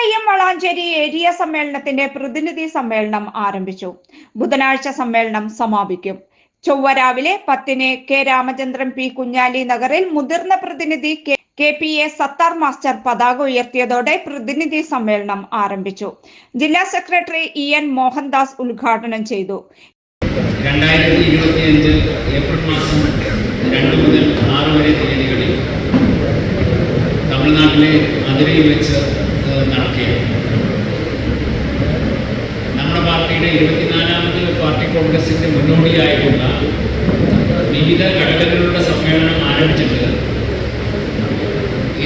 I M Valanchery area സമ്മേളനത്തിന്റെ പ്രതിനിധി സമ്മേളനം ആരംഭിച്ചു. ബുധനാഴ്ച സമ്മേളനം സമാപിക്കും. ചൊവ്വ രാവിലെ പത്തിന് കെ രാമചന്ദ്രൻ പി കുഞ്ഞാലി നഗറിൽ മുതിർന്ന പ്രതിനിധി K K P A Sattar master പതാക ഉയർത്തിയതോടെ പ്രതിനിധി സമ്മേളനം ആരംഭിച്ചു. ജില്ലാ സെക്രട്ടറി ഇ എൻ മോഹൻദാസ് ഉദ്ഘാടനം ചെയ്തു. രണ്ടായിരത്തി ഏപ്രിൽ ആറ് വരെ തീയതികളിൽ തമിഴ്നാട്ടിലെ മധുരയിൽ വെച്ച് ഇത് നടക്കുകയാണ്. നമ്മുടെ പാർട്ടിയുടെ ഇരുപത്തിനാലാമത് പാർട്ടി കോൺഗ്രസിന്റെ മുന്നോടിയായിട്ടുള്ള വിവിധ ഘടകങ്ങളുടെ സമ്മേളനം ആരംഭിച്ചിട്ട്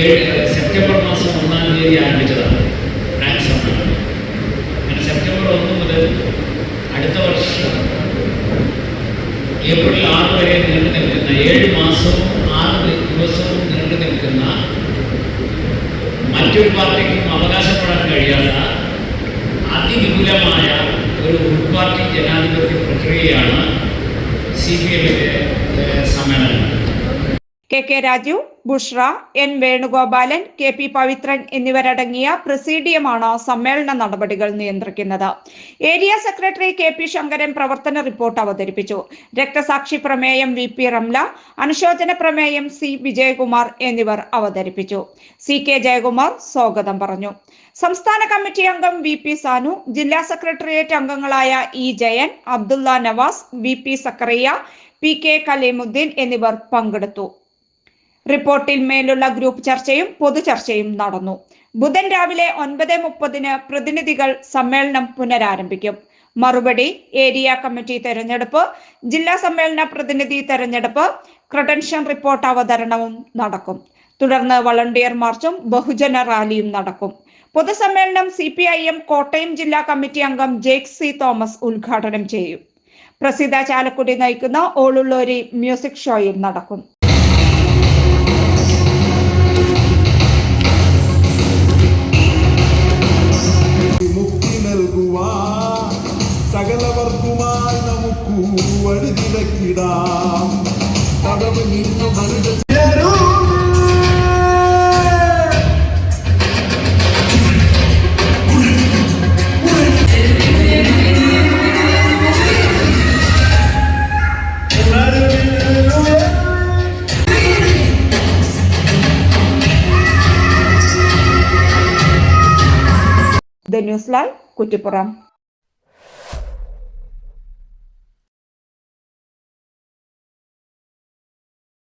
ഏഴ് സെപ്റ്റംബർ മാസം ഒന്നാം തീയതി ആരംഭിച്ചതാണ് ബ്രാഞ്ച് സമ്മേളനം. അങ്ങനെ സെപ്റ്റംബർ ഒന്ന് മുതൽ അടുത്ത വർഷം ഏപ്രിൽ ആറ് വരെ നീണ്ടു നിൽക്കുന്ന ഏഴ് മാസവും ആറ് ദിവസവും നീണ്ടു നിൽക്കുന്ന മറ്റൊരു പാർട്ടിക്കും അവകാശപ്പെടാൻ കഴിയാത്ത അതിവിപുലമായ ഒരു ഉൾപാർട്ടി ജനാധിപത്യ പ്രക്രിയയാണ് സി പി എമ്മിന്റെ സമ്മേളനം. K K Raju Bushra N Venugopalan K P Pavithran എന്നിവരടങ്ങിയ പ്രസീഡിയമാണ് സമ്മേളന നടപടികൾ നിയന്ത്രിക്കുന്നത്. Area secretary K P Sankaran പ്രവർത്തന റിപ്പോർട്ട് അവതരിപ്പിച്ചു. രക്തസാക്ഷി പ്രമേയം വി പി റംല അനുശോചന പ്രമേയം സി വിജയകുമാർ എന്നിവർ അവതരിപ്പിച്ചു. സി കെ ജയകുമാർ സ്വാഗതം പറഞ്ഞു. സംസ്ഥാന കമ്മിറ്റി അംഗം വി പി സാനു ജില്ലാ സെക്രട്ടേറിയറ്റ് അംഗങ്ങളായ E Jayan Abdulla Navas V P Zakaria P K Kalimuddin എന്നിവർ പങ്കെടുത്തു. റിപ്പോർട്ടിൽ മേലുള്ള ഗ്രൂപ്പ് ചർച്ചയും പൊതുചർച്ചയും നടന്നു. ബുധൻ രാവിലെ ഒൻപത് മുപ്പതിന് പ്രതിനിധികൾ സമ്മേളനം പുനരാരംഭിക്കും. മറുപടി ഏരിയ കമ്മിറ്റി തെരഞ്ഞെടുപ്പ് ജില്ലാ സമ്മേളന പ്രതിനിധി തെരഞ്ഞെടുപ്പ് ക്രെഡൻഷ്യൽ റിപ്പോർട്ട് അവതരണവും നടക്കും. തുടർന്ന് വളണ്ടിയർ മാർച്ചും ബഹുജന റാലിയും നടക്കും. പൊതുസമ്മേളനം C P I M Kottayam ജില്ലാ കമ്മിറ്റി അംഗം ജേക്ക് സി തോമസ് ഉദ്ഘാടനം ചെയ്യും. പ്രസിദ്ധ ചാലക്കുടി നയിക്കുന്ന ഓളുള്ളോരി മ്യൂസിക് ഷോയിൽ നടക്കും. സകലവർക്കുമായി നമുക്കു വഴിതിരക്കിടാം തടവ് നിന്നു മനുഷ്യ ദ ന്യൂസ് ലൈവ് കുറ്റിപ്പുറം